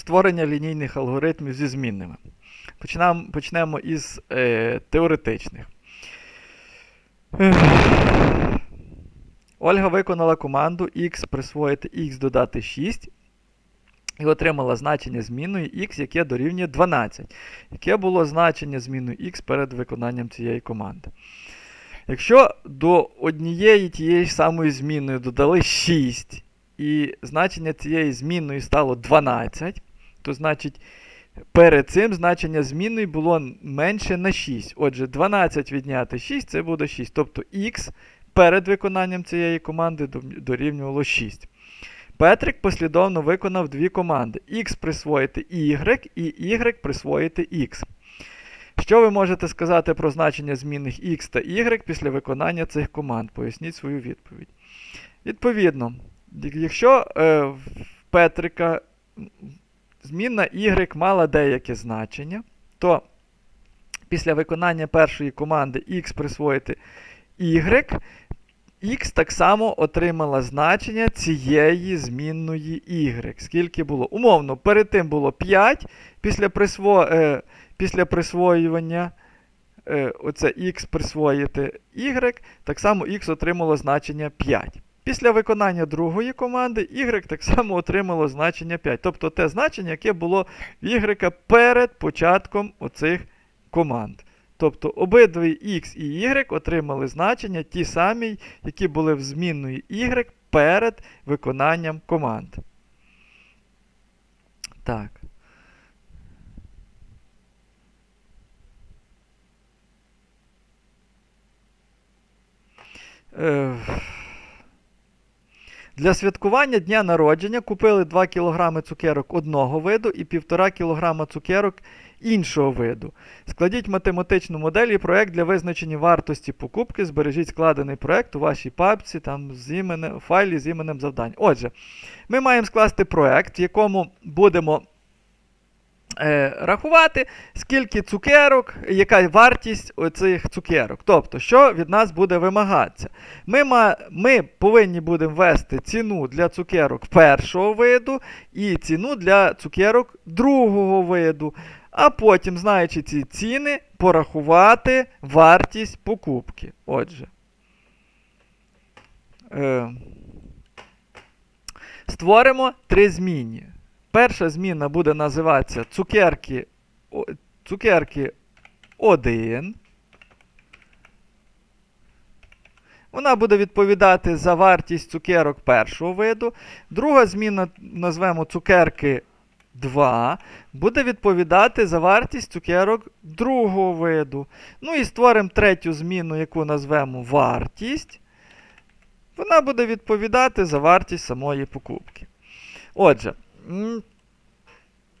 створення лінійних алгоритмів зі змінними. Почнемо, почнемо із е, теоретичних. Ольга виконала команду x присвоїти x додати 6 і отримала значення змінної x, яке дорівнює 12. Яке було значення змінної x перед виконанням цієї команди. Якщо до однієї тієї ж самої змінної додали 6, і значення цієї змінної стало 12, то значить перед цим значення змінної було менше на 6. Отже, 12 відняти 6 це буде 6. Тобто x перед виконанням цієї команди дорівнювало 6. Петрик послідовно виконав дві команди: x присвоїти y і y присвоїти x. Що ви можете сказати про значення змінних x та y після виконання цих команд? Поясніть свою відповідь. Відповідно, якщо е, в Петрика змінна y мала деяке значення, то після виконання першої команди x присвоїти y, x так само отримала значення цієї змінної y. Скільки було? Умовно, перед тим було 5, після присво, е, після присвоювання е, оце x присвоїти y, так само x отримало значення 5. Після виконання другої команди y так само отримало значення 5. Тобто те значення, яке було в y перед початком оцих команд. Тобто обидві x і y отримали значення ті самі, які були в змінної y перед виконанням команд. Так. Е, Для святкування дня народження купили 2 кг цукерок одного виду і 1,5 кг цукерок іншого виду. Складіть математичну модель і проект для визначення вартості покупки. Збережіть складений проект у вашій папці там, з іменем, файлі з іменем завдань. Отже, ми маємо скласти проект, в якому будемо рахувати, скільки цукерок, яка вартість оцих цукерок. Тобто, що від нас буде вимагатися. Ми, ма, ми повинні будемо ввести ціну для цукерок першого виду і ціну для цукерок другого виду. А потім, знаючи ці ціни, порахувати вартість покупки. Отже. Е, Створимо три змінні. Перша зміна буде називатися цукерки, цукерки 1. Вона буде відповідати за вартість цукерок першого виду. Друга зміна назвемо цукерки 2. Буде відповідати за вартість цукерок другого виду. Ну і створимо третю зміну, яку назвемо вартість. Вона буде відповідати за вартість самої покупки. Отже.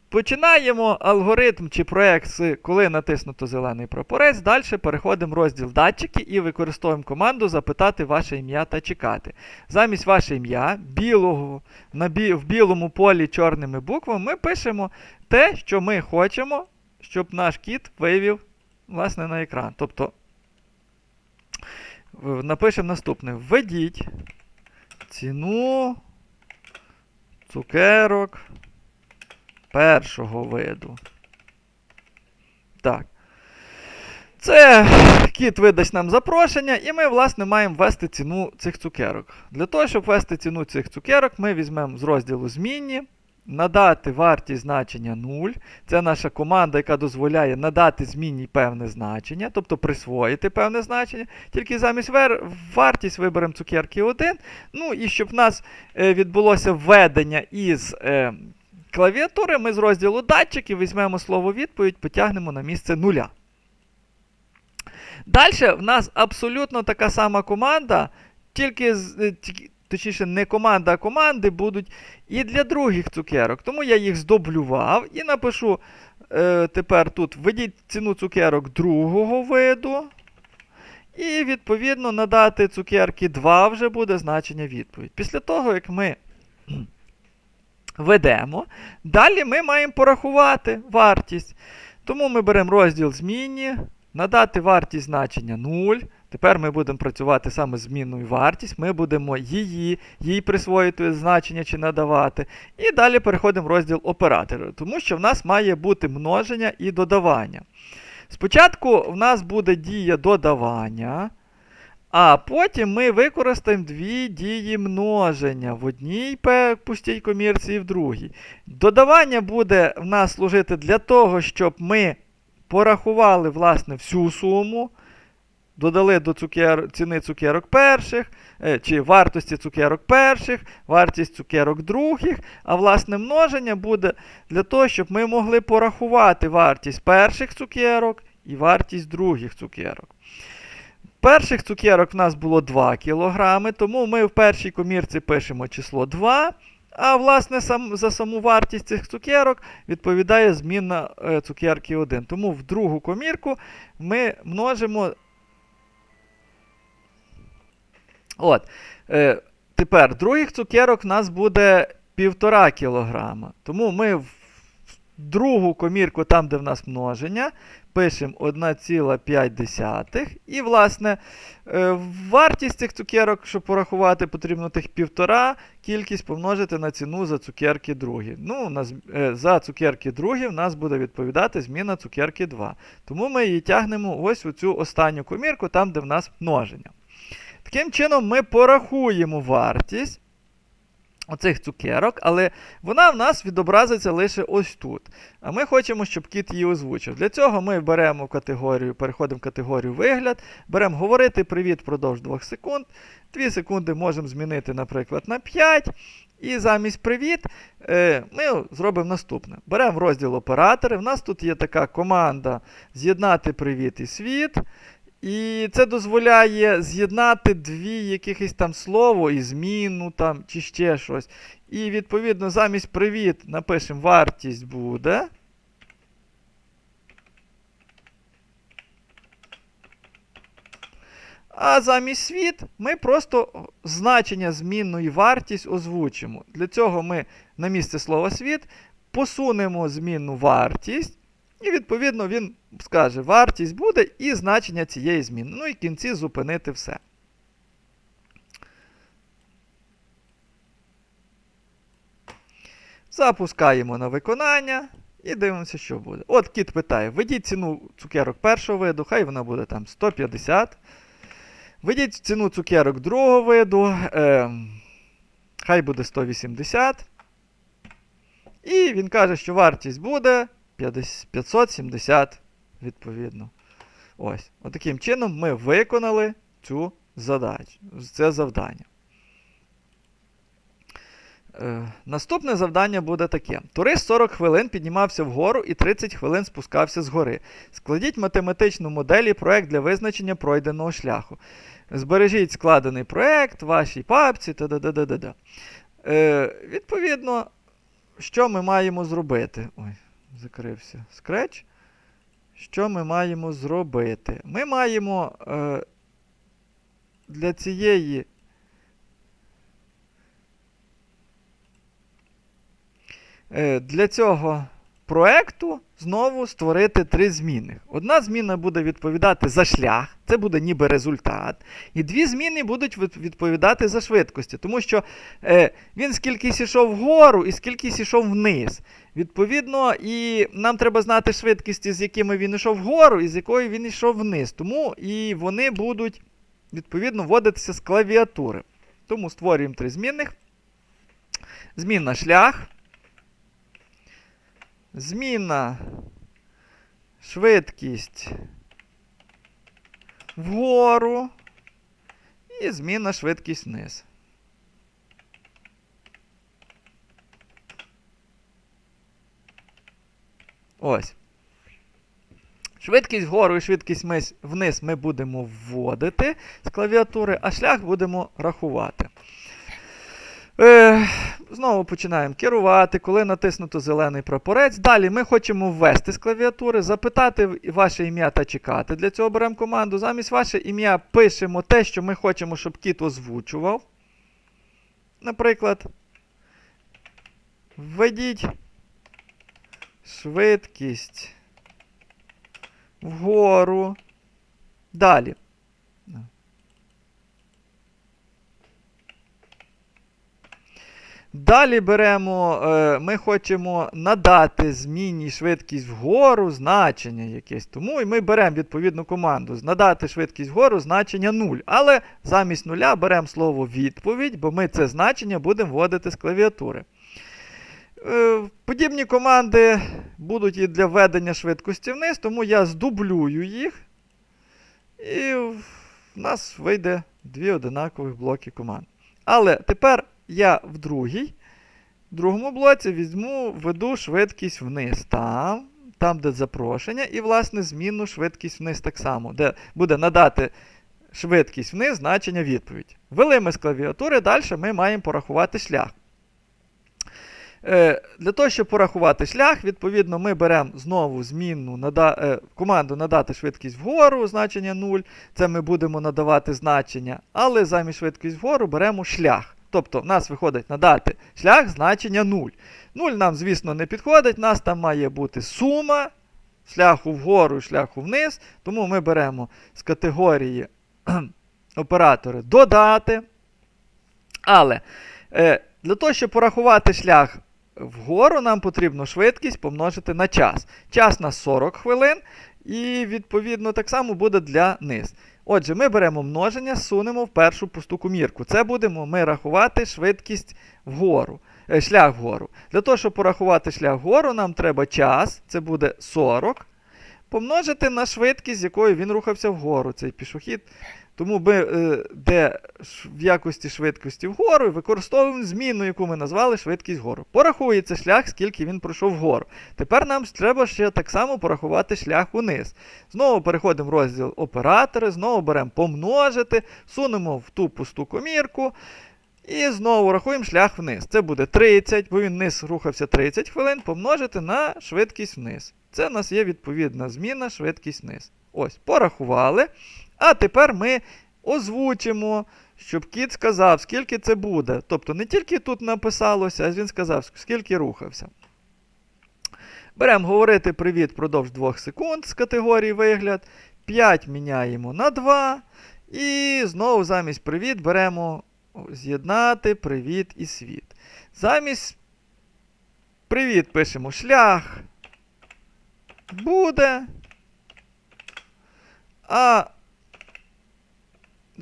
Починаємо алгоритм чи проєкт з коли натиснуто зелений прапорець. Далі переходимо в розділ датчики і використовуємо команду запитати ваше ім'я та чекати. Замість ваше ім'я білого, на бі, в білому полі чорними буквами ми пишемо те, що ми хочемо, щоб наш кіт вивів власне, на екран. Тобто напишемо наступне: введіть ціну цукерок першого виду. Так. Це кіт видасть нам запрошення, і ми, власне, маємо ввести ціну цих цукерок. Для того, щоб ввести ціну цих цукерок, ми візьмемо з розділу змінні, надати вартість значення 0. Це наша команда, яка дозволяє надати змінній певне значення, тобто присвоїти певне значення. Тільки замість вартість виберемо цукерки 1. Ну і щоб в нас е, відбулося введення із. Е, клавіатури ми з розділу датчиків візьмемо слово відповідь, потягнемо на місце нуля. Далі в нас абсолютно така сама команда, тільки, точніше, не команда, а команди будуть і для других цукерок. Тому я їх здоблював і напишу е, тепер тут введіть ціну цукерок другого виду. І, відповідно, надати цукерки 2 вже буде значення відповідь. Після того, як ми ведемо. Далі ми маємо порахувати вартість. Тому ми беремо розділ змінні, надати вартість значення 0. Тепер ми будемо працювати саме з змінною вартість, ми будемо її, їй присвоїти значення чи надавати. І далі переходимо в розділ оператори, тому що в нас має бути множення і додавання. Спочатку в нас буде дія додавання, а потім ми використаємо дві дії множення в одній пустій комірці і в другій. Додавання буде в нас служити для того, щоб ми порахували власне всю суму, додали до цукер... ціни цукерок перших, е, чи вартості цукерок перших, вартість цукерок других. А власне множення буде для того, щоб ми могли порахувати вартість перших цукерок і вартість других цукерок. Перших цукерок в нас було 2 кг, тому ми в першій комірці пишемо число 2. А власне сам, за саму вартість цих цукерок відповідає змінна е, цукерки 1. Тому в другу комірку ми множимо. От. Е, тепер других цукерок в нас буде 1,5 кг. Тому ми в другу комірку, там, де в нас множення, пишемо 1,5. І, власне, е, вартість цих цукерок, щоб порахувати, потрібно тих 1,5 кількість помножити на ціну за цукерки другі. Ну, у нас, е, за цукерки другі в нас буде відповідати зміна цукерки 2. Тому ми її тягнемо ось у цю останню комірку, там, де в нас множення. Таким чином, ми порахуємо вартість оцих цукерок, але вона в нас відобразиться лише ось тут. А ми хочемо, щоб кіт її озвучив. Для цього ми беремо категорію, переходимо в категорію вигляд, беремо говорити привіт впродовж 2 секунд. 2 секунди можемо змінити, наприклад, на 5. І замість привіт е, ми зробимо наступне. Беремо розділ оператори. В нас тут є така команда з'єднати привіт і світ. І це дозволяє з'єднати дві якихось там слово і зміну там, чи ще щось. І відповідно замість привіт напишемо вартість буде. А замість світ ми просто значення змінної вартість озвучимо. Для цього ми на місце слова світ посунемо змінну вартість. І, відповідно, він скаже, вартість буде і значення цієї зміни. Ну і кінці зупинити все. Запускаємо на виконання і дивимося, що буде. От кіт питає: введіть ціну цукерок першого виду, хай вона буде там 150. Введіть ціну цукерок другого виду, е, хай буде 180. І він каже, що вартість буде 570, відповідно. Ось. Отаким чином ми виконали цю задачу, це завдання. Е, наступне завдання буде таке: турист 40 хвилин піднімався вгору і 30 хвилин спускався згори. Складіть математичну модель і проект для визначення пройденого шляху. Збережіть складений проект вашій папці. та да да да да Е, Відповідно, що ми маємо зробити? Ой, закрився Scratch. Що ми маємо зробити? Ми маємо е, для цієї е, для цього проекту знову створити три зміни. Одна зміна буде відповідати за шлях, це буде ніби результат. І дві зміни будуть відповідати за швидкості, тому що е, він скільки йшов вгору і скільки йшов вниз. Відповідно, і нам треба знати швидкості, з якими він йшов вгору і з якою він йшов вниз. Тому і вони будуть, відповідно, вводитися з клавіатури. Тому створюємо три змінних. Змінна шлях. Зміна швидкість вгору і зміна швидкість вниз. Ось. Швидкість вгору і швидкість вниз ми будемо вводити з клавіатури, а шлях будемо рахувати. Е, Знову починаємо керувати, коли натиснуто зелений прапорець. Далі ми хочемо ввести з клавіатури, запитати ваше ім'я та чекати. Для цього беремо команду. Замість ваше ім'я пишемо те, що ми хочемо, щоб кіт озвучував. Наприклад, введіть швидкість вгору. Далі. Далі беремо, е, ми хочемо надати змінній швидкість вгору значення якесь. Тому і ми беремо відповідну команду надати швидкість вгору значення 0. Але замість нуля беремо слово відповідь, бо ми це значення будемо вводити з клавіатури. Е, Подібні команди будуть і для введення швидкості вниз, тому я здублюю їх. І в нас вийде дві одинакових блоки команд. Але тепер я в другій, в другому блоці візьму, введу швидкість вниз. Там, там, де запрошення, і, власне, змінну швидкість вниз так само, де буде надати швидкість вниз значення відповідь. Ввели ми з клавіатури, далі ми маємо порахувати шлях. Е, Для того, щоб порахувати шлях, відповідно, ми беремо знову змінну нада, е, команду надати швидкість вгору, значення 0. Це ми будемо надавати значення, але замість швидкість вгору беремо шлях. Тобто в нас виходить надати шлях значення 0. 0 нам, звісно, не підходить, у нас там має бути сума шляху вгору і шляху вниз. Тому ми беремо з категорії оператори додати. Але е, для того, щоб порахувати шлях вгору, нам потрібно швидкість помножити на час. Час на 40 хвилин, і, відповідно, так само буде для низ. Отже, ми беремо множення, сунемо в першу пусту комірку. Це будемо ми рахувати швидкість вгору, е, шлях вгору. Для того, щоб порахувати шлях вгору, нам треба час, це буде 40, помножити на швидкість, з якою він рухався вгору, цей пішохід. Тому ми, е, де в якості швидкості вгору використовуємо зміну, яку ми назвали швидкість вгору. Порахується шлях, скільки він пройшов вгору. Тепер нам треба ще так само порахувати шлях униз. Знову переходимо в розділ оператори, знову беремо помножити, сунемо в ту пусту комірку. І знову рахуємо шлях вниз. Це буде 30, бо він вниз рухався 30 хвилин, помножити на швидкість вниз. Це в нас є відповідна зміна швидкість вниз. Ось, порахували. А тепер ми озвучимо, щоб кіт сказав, скільки це буде. Тобто не тільки тут написалося, а він сказав, скільки рухався. Беремо говорити привіт впродовж 2 секунд з категорії вигляд. 5 міняємо на 2. І знову замість привіт беремо з'єднати привіт і світ. Замість привіт пишемо шлях. Буде. А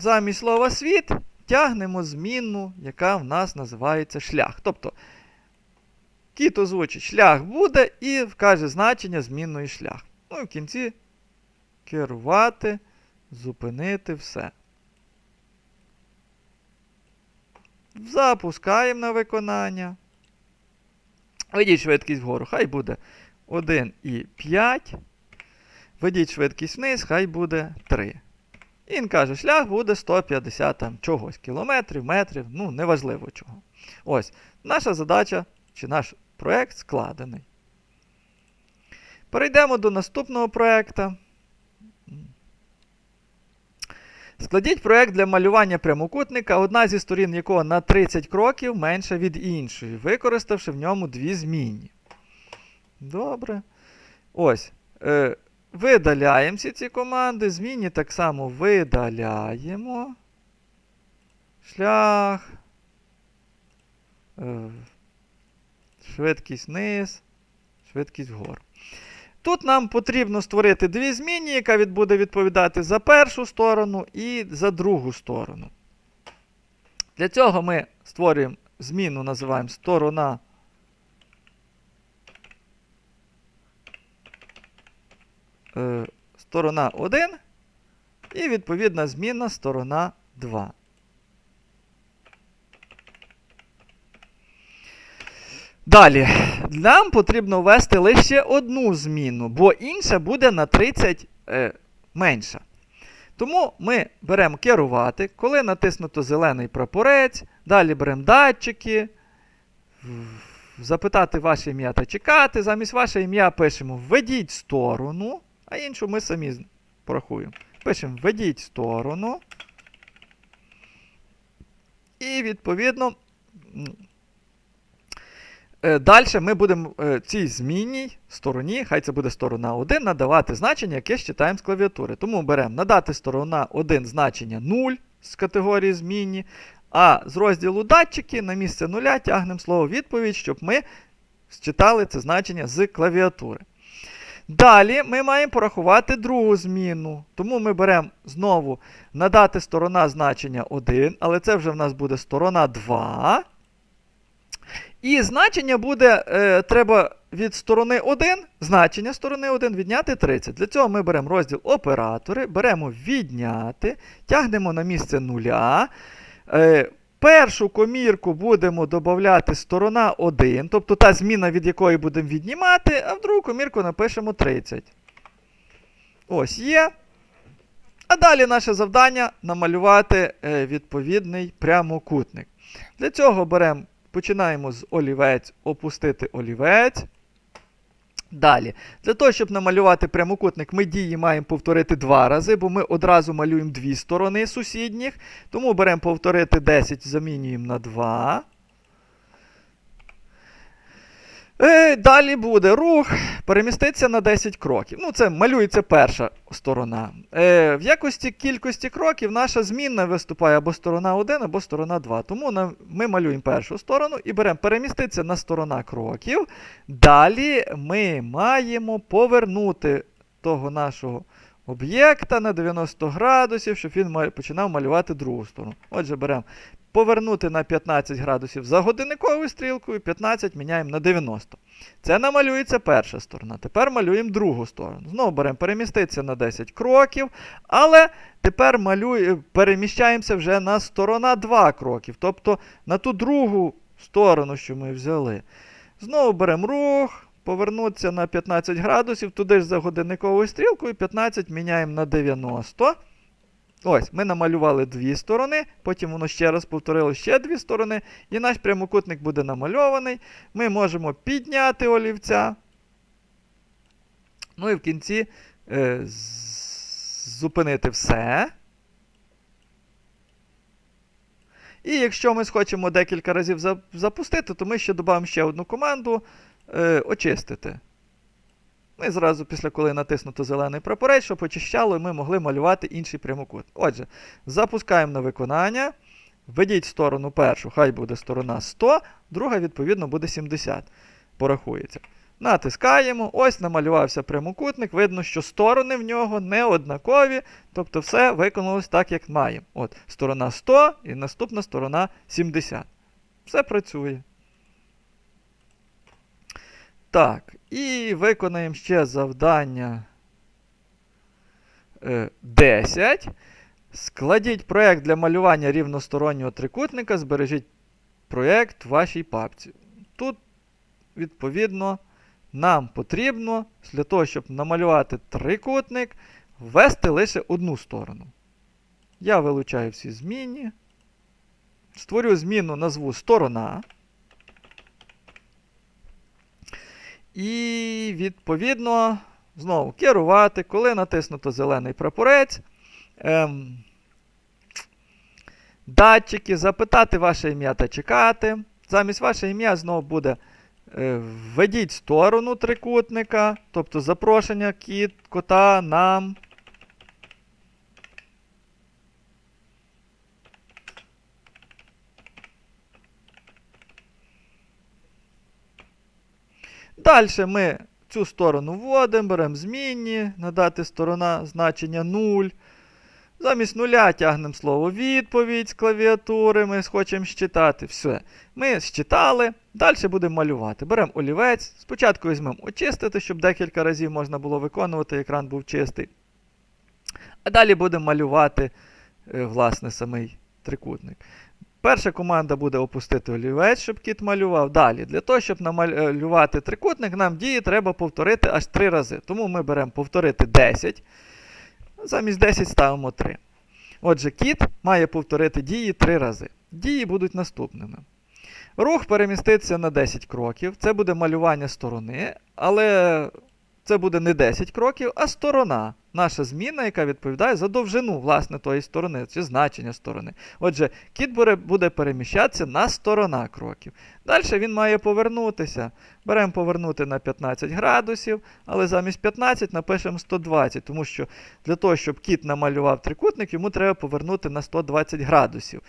замість слова світ тягнемо змінну, яка в нас називається шлях. Тобто кіт озвучить шлях буде і вкаже значення змінної шлях. Ну і в кінці керувати, зупинити все. Запускаємо на виконання. Ведіть швидкість вгору, хай буде 1,5. Ведіть швидкість вниз, хай буде 3. І він каже, шлях буде 150 там, чогось, кілометрів, метрів, ну, неважливо чого. Ось, наша задача чи наш проєкт складений. Перейдемо до наступного проєкта. Складіть проєкт для малювання прямокутника, одна зі сторін якого на 30 кроків менша від іншої, використавши в ньому дві змінні. Добре. Ось. Е, видаляємо всі ці команди. Змінні так само видаляємо. Шлях. Е, швидкість вниз. Швидкість вгору. Тут нам потрібно створити дві змінні, яка буде відповідати за першу сторону і за другу сторону. Для цього ми створюємо зміну, називаємо сторона. Е, сторона 1 і відповідна зміна сторона 2. Далі, нам потрібно ввести лише одну зміну, бо інша буде на 30 е, менша. Тому ми беремо керувати, коли натиснуто зелений прапорець, далі беремо датчики, запитати ваше ім'я та чекати. Замість ваше ім'я пишемо введіть сторону, а іншу ми самі порахуємо. Пишемо введіть сторону. І відповідно. е, далі ми будемо е, цій змінній стороні, хай це буде сторона 1, надавати значення, яке читаємо з клавіатури. Тому беремо надати сторона 1 значення 0 з категорії змінні, а з розділу датчики на місце нуля тягнемо слово відповідь, щоб ми считали це значення з клавіатури. Далі ми маємо порахувати другу зміну. Тому ми беремо знову надати сторона значення 1, але це вже в нас буде сторона 2. І значення буде, е, треба від сторони 1, значення сторони 1 відняти 30. Для цього ми беремо розділ оператори, беремо відняти, тягнемо на місце нуля. Е, першу комірку будемо додати сторона 1, тобто та зміна, від якої будемо віднімати, а в другу комірку напишемо 30. Ось є. А далі наше завдання намалювати е, відповідний прямокутник. Для цього беремо, починаємо з олівець, опустити олівець. Далі, для того, щоб намалювати прямокутник, ми дії маємо повторити два рази, бо ми одразу малюємо дві сторони сусідніх. Тому беремо повторити 10, замінюємо на 2. Е, далі буде рух, переміститься на 10 кроків. Ну, це малюється перша сторона. Е, в якості кількості кроків наша змінна виступає або сторона 1, або сторона 2. Тому ми малюємо першу сторону і беремо переміститися на сторона кроків. Далі ми маємо повернути того нашого об'єкта на 90 градусів, щоб він починав малювати другу сторону. Отже, беремо повернути на 15 градусів за годинниковою стрілкою, 15 міняємо на 90. Це намалюється перша сторона. Тепер малюємо другу сторону. Знову беремо переміститися на 10 кроків, але тепер малює, переміщаємося вже на сторона 2 кроків, тобто на ту другу сторону, що ми взяли. Знову беремо рух, повернутися на 15 градусів, туди ж за годинниковою стрілкою, 15 міняємо на 90. Ось, ми намалювали дві сторони, потім воно ще раз повторило ще дві сторони, і наш прямокутник буде намальований. Ми можемо підняти олівця. Ну і в кінці е, зупинити все. І якщо ми схочемо декілька разів запустити, то ми ще додамо ще одну команду е, очистити. Ну і зразу після коли натиснуто зелений прапорець, щоб очищало, і ми могли малювати інший прямокут. Отже, запускаємо на виконання. Введіть сторону першу, хай буде сторона 100, друга, відповідно, буде 70. Порахується. Натискаємо, ось намалювався прямокутник. Видно, що сторони в нього не однакові, тобто все виконалось так, як має. От, сторона 100 і наступна сторона 70. Все працює. Так, і виконаємо ще завдання е, 10. Складіть проєкт для малювання рівностороннього трикутника, збережіть проєкт в вашій папці. Тут, відповідно, нам потрібно для того, щоб намалювати трикутник, ввести лише одну сторону. Я вилучаю всі змінні. Створю зміну, назву сторона. І, відповідно, знову керувати, коли натиснуто зелений прапорець. Ем, датчики, запитати ваше ім'я та чекати. Замість ваше ім'я знову буде е, введіть сторону трикутника, тобто запрошення кіт, кота, нам. Далі ми цю сторону вводимо, беремо змінні, надати сторона значення 0. Замість нуля тягнемо слово відповідь з клавіатури, ми хочемо щитати. Все. Ми щитали, далі будемо малювати. Беремо олівець, спочатку візьмемо очистити, щоб декілька разів можна було виконувати, екран був чистий. А далі будемо малювати, е, власне, самий трикутник. Перша команда буде опустити олівець, щоб кіт малював. Далі, для того, щоб намалювати трикутник, нам дії треба повторити аж 3 рази. Тому ми беремо повторити 10. Замість 10 ставимо 3. Отже, кіт має повторити дії 3 рази. Дії будуть наступними. Рух переміститься на 10 кроків. Це буде малювання сторони, але це буде не 10 кроків, а сторона. наша зміна, яка відповідає за довжину власне тої сторони, чи значення сторони. Отже, кіт буде, переміщатися на сторона кроків. Далі він має повернутися. Беремо повернути на 15 градусів, але замість 15 напишемо 120, тому що для того, щоб кіт намалював трикутник, йому треба повернути на 120 градусів.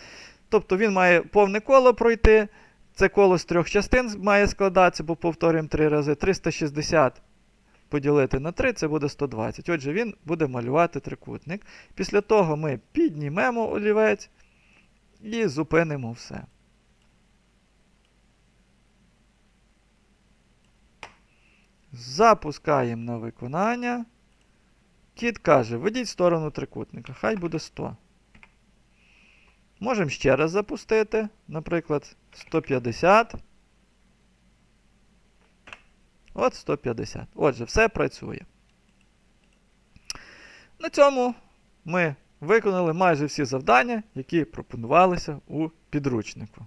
Тобто він має повне коло пройти. Це коло з трьох частин має складатися, бо повторюємо три рази. 360 поділити на 3 це буде 120. Отже, він буде малювати трикутник. Після того ми піднімемо олівець і зупинимо все. Запускаємо на виконання. Кіт каже, ведіть сторону трикутника, хай буде 100. Можемо ще раз запустити, наприклад, 150. От 150. Отже, все працює. На цьому ми виконали майже всі завдання, які пропонувалися у підручнику.